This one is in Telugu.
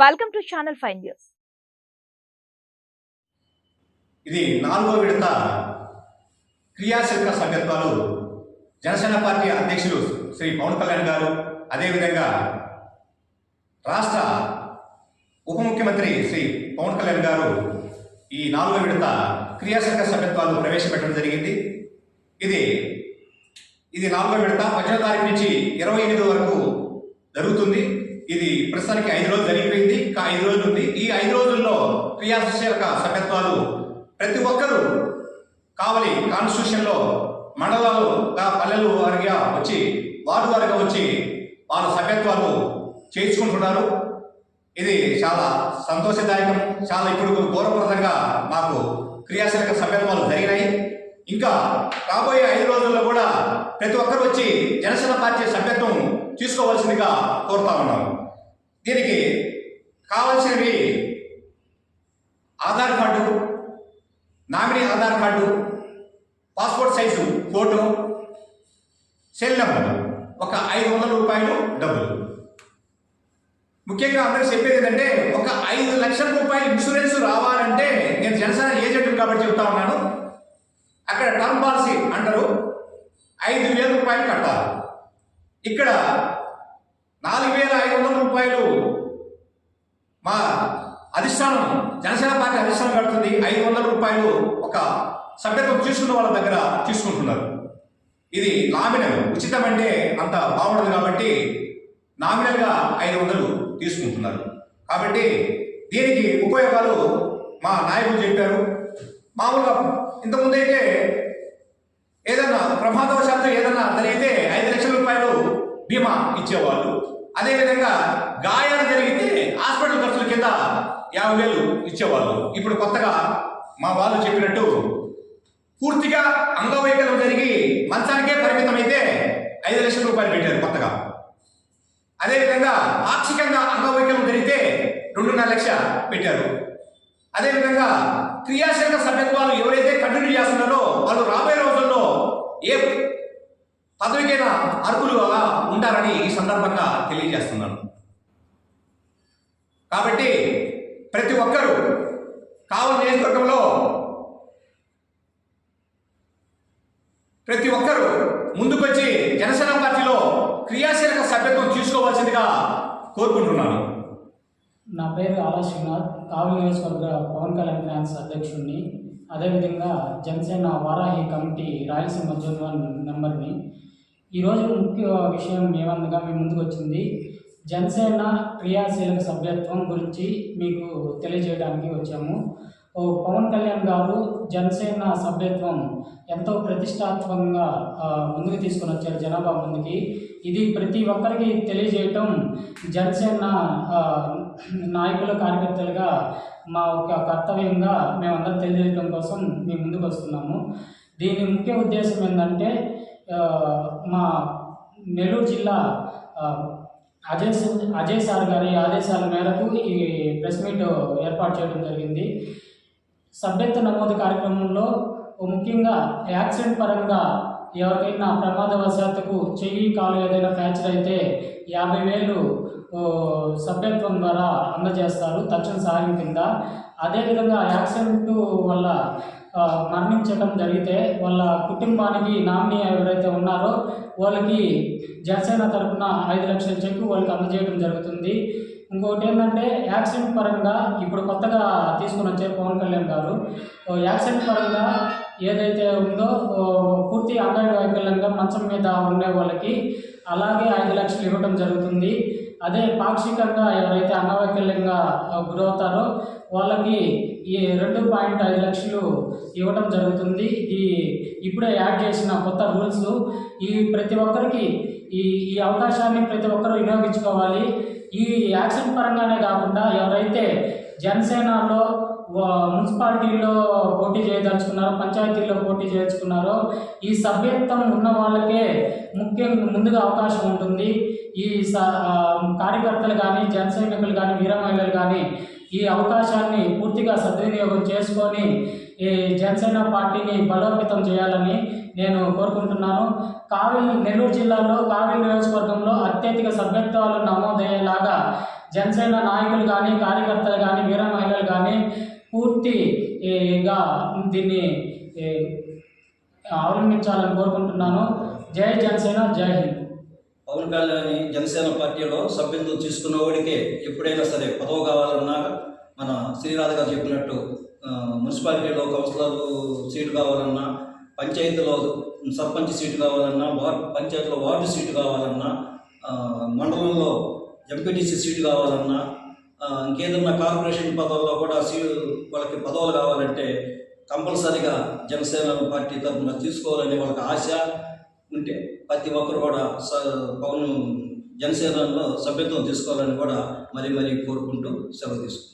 Welcome to channel five news ఇది నాలుగో విడత క్రియాశీలక సభ్యత్వాలు జనసేన పార్టీ అధ్యక్షులు శ్రీ పవన్ కళ్యాణ్ గారు అదేవిధంగా రాష్ట్ర ఉప ముఖ్యమంత్రి శ్రీ పవన్ కళ్యాణ్ గారు ఈ నాలుగో విడత క్రియాశీలక సభ్యత్వాలు ప్రవేశపెట్టడం జరిగింది. ఇది ఇది నాలుగో విడత పద్దెనిమిది తారీఖు నుంచి ఇరవై ఎనిమిది వరకు జరుగుతుంది. ఇది ప్రస్తుతానికి ఐదు రోజులు జరిగిపోయింది. ఇంకా ఐదు రోజులు ఉంది. ఈ ఐదు రోజుల్లో క్రియాశీలక సభ్యత్వాలు ప్రతి ఒక్కరూ కావలి కాన్స్టిట్యూషన్లో మండలాలుగా పల్లెలు వారిగా వచ్చి వార్డు వారిగా వచ్చి వాళ్ళ సభ్యత్వాలు చేయించుకుంటున్నారు. ఇది చాలా సంతోషదాయకం. చాలా ఇప్పుడు గౌరవప్రదంగా మాకు క్రియాశీలక సభ్యత్వాలు జరిగినాయి. ఇంకా రాబోయే ఐదు రోజుల్లో కూడా ప్రతి ఒక్కరు వచ్చి జనసేన పార్టీ సభ్యత్వం తీసుకోవాల్సిందిగా కోరుతా ఉన్నాం దీనికి కావాల్సినవి Aadhaar card nominee Aadhaar card passport size photo cell number ఒక ఐదు వందల రూపాయలు డబ్బులు. ముఖ్యంగా అందరూ చెప్పేది ఏంటంటే ఒక ఐదు లక్షల రూపాయలు ఇన్సూరెన్స్ రావాలంటే నేను జనసేన ఏజెంట్ కాబట్టి చెప్తా ఉన్నాను. అక్కడ టర్మ్ పాలసీ అంటారు ఐదు వేల రూపాయలు కట్టాలి. ఇక్కడ నాలుగు వేల ఐదు వందల రూపాయలు మా అధిష్టానం జనసేన పార్టీ అధిష్టానం కడుతుంది ఐదు వందల రూపాయలు ఒక సభ్యత్వం తీసుకున్న వాళ్ళ దగ్గర తీసుకుంటున్నారు. ఇది నామినల్ ఉచితమంటే అంత బాగుండదు కాబట్టి నామినల్గా ఐదు వందలు తీసుకుంటున్నారు. కాబట్టి దీనికి ఉపయోగాలు మా నాయకులు చెప్పారు. మామూలుగా ఇంతకుముందు అయితే ఏదన్నా ప్రమాదవశాత్తు ఏదన్నా జరిగితే ఐదు లక్షల రూపాయలు బీమా ఇచ్చేవాళ్ళు. అదేవిధంగా గాయాలు జరిగితే హాస్పిటల్ ఖర్చుల కింద యాభై వేలు ఇచ్చేవాళ్ళు. ఇప్పుడు కొత్తగా మా వాళ్ళు చెప్పినట్టు పూర్తిగా అంగవైకల్యం జరిగి మంచానికే పరిమితమైతే ఐదు లక్షల రూపాయలు పెట్టారు కొత్తగా. అదేవిధంగా పాక్షికంగా అంగవైకల్యం జరిగితే రెండున్నర లక్ష పెట్టారు. అదేవిధంగా క్రియాశీలక సభ్యత్వాలు ఎవరైతే కంటిన్యూ చేస్తున్నారో వాళ్ళు రాబోయే రోజుల్లో ఏ పదవికైనా అర్హులుగా ఉంటారని ఈ సందర్భంగా తెలియజేస్తున్నాను. కాబట్టి ప్రతి ఒక్కరూ కావలి నియోజకవర్గంలో ప్రతి ఒక్కరూ ముందుకొచ్చి జనసేన పార్టీలో క్రియాశీలక సభ్యత్వం తీసుకోవాల్సిందిగా కోరుకుంటున్నాను. నా పేరు ఆలా శ్రీనాథ్. కావలి నియోజకవర్గ పవన్ కళ్యాణ్ ఫ్యాన్స్ అధ్యక్షుడిని. అదేవిధంగా Janasena Varahi committee Rayalaseema zone one మెంబర్ని. ఈరోజు ముఖ్య విషయం ఏమనగా మీ ముందుకు వచ్చింది జనసేన క్రియాశీలక సభ్యత్వం గురించి మీకు తెలియజేయడానికి వచ్చాము. ఓ పవన్ కళ్యాణ్ గారు జనసేన సభ్యత్వం ఎంతో ప్రతిష్టాత్మకంగా ముందుకు తీసుకుని వచ్చారు జనాభా ముందుకి. ఇది ప్రతి ఒక్కరికి తెలియజేయటం జనసేన నాయకుల కార్యకర్తలుగా మా ఒక కర్తవ్యంగా మేమందరం తెలియజేయటం కోసం మేము ముందుకు వస్తున్నాము. దీని ముఖ్య ఉద్దేశం ఏంటంటే మా నెల్లూరు జిల్లా అజయ్ సి- అజయ్ సార్ గారి ఆదేశాల మేరకు ఈ ప్రెస్ మీట్ ఏర్పాటు చేయడం జరిగింది. సభ్యత్వ నమోదు కార్యక్రమంలో ముఖ్యంగా యాక్సిడెంట్ పరంగా ఎవరికైనా ప్రమాదవశాత్తుకు చెయ్యి కాలు ఏదైనా ఫ్రాక్చర్ అయితే యాభై వేలు సభ్యత్వం ద్వారా అందజేస్తారు తక్షణ సహాయం కింద. అదేవిధంగా యాక్సిడెంట్ వల్ల మరణించడం జరిగితే వాళ్ళ కుటుంబానికి నామినీ ఎవరైతే ఉన్నారో వాళ్ళకి జనసేన తరపున ఐదు లక్షల చెక్కు వాళ్ళకి అందజేయడం జరుగుతుంది. ఇంకొకటి ఏంటంటే యాక్సిడెంట్ పరంగా ఇప్పుడు కొత్తగా తీసుకుని వచ్చారు పవన్ కళ్యాణ్ గారు. యాక్సిడెంట్ పరంగా ఏదైతే ఉందో పూర్తి పూర్తి అంగవైకల్యంగా మంచం మీద ఉండే వాళ్ళకి అలాగే ఐదు లక్షలు ఇవ్వడం జరుగుతుంది. అదే పాక్షికంగా ఎవరైతే అంగవైకల్యంగా గురవుతారో వాళ్ళకి ఈ రెండు పాయింట్ ఐదు లక్షలు ఇవ్వడం జరుగుతుంది. ఈ ఇప్పుడే యాడ్ చేసిన కొత్త రూల్స్ ఈ ప్రతి ఒక్కరికి ఈ ఈ అవకాశాన్ని ప్రతి ఒక్కరూ వినియోగించుకోవాలి. ఈ యాక్షన్ పరంగానే కాకుండా ఎవరైతే జనసేనలో మున్సిపాలిటీలో పోటీ చేయదలుచుకున్నారో పంచాయతీల్లో పోటీ చేయదలుచుకున్నారో ఈ సభ్యత్వం ఉన్న వాళ్ళకే ముఖ్యంగా ముందుగా అవకాశం ఉంటుంది. ఈ స కార్యకర్తలు కానీ జనసైనికులు కానీ వీర మహిళలు కానీ ఈ అవకాశాన్ని పూర్తిగా సద్వినియోగం చేసుకొని ఈ జనసేన పార్టీని బలోపేతం చేయాలని నేను కోరుకుంటున్నాను. కావిలి నెల్లూరు జిల్లాలో కావిలి నియోజకవర్గంలో అత్యధిక సభ్యత్వాలు నమోదయ్యేలాగా జనసేన నాయకులు కానీ కార్యకర్తలు కానీ వీర కానీ పూర్తిగా దీన్ని అవలంబించాలని కోరుకుంటున్నాను. జై జనసేన జై హింద్. పవన్ కళ్యాణ్ జనసేన పార్టీలో సభ్యత్వం తీసుకున్న వాడికే ఎప్పుడైనా సరే పదవి కావాలన్నా మన శ్రీరాధ గారు చెప్పినట్టు మున్సిపాలిటీలో కౌన్సిలర్ సీటు కావాలన్నా పంచాయతీలో సర్పంచ్ సీటు కావాలన్నా వార్డ్ పంచాయతీలో వార్డు సీటు కావాలన్నా మండలంలో ఎంపీటీసీ సీటు కావాలన్నా ఇంకేదన్నా కార్పొరేషన్ పదవుల్లో కూడా సీ వాళ్ళకి పదవులు కావాలంటే కంపల్సరిగా జనసేన పార్టీ తరఫున తీసుకోవాలని వాళ్ళకి ఆశ ఉంటే ప్రతి ఒక్కరు కూడా స- పవన్ జనసేనలో సభ్యత్వం తీసుకోవాలని కూడా మరీ మరీ కోరుకుంటూ సెలవు తీసుకుంటాం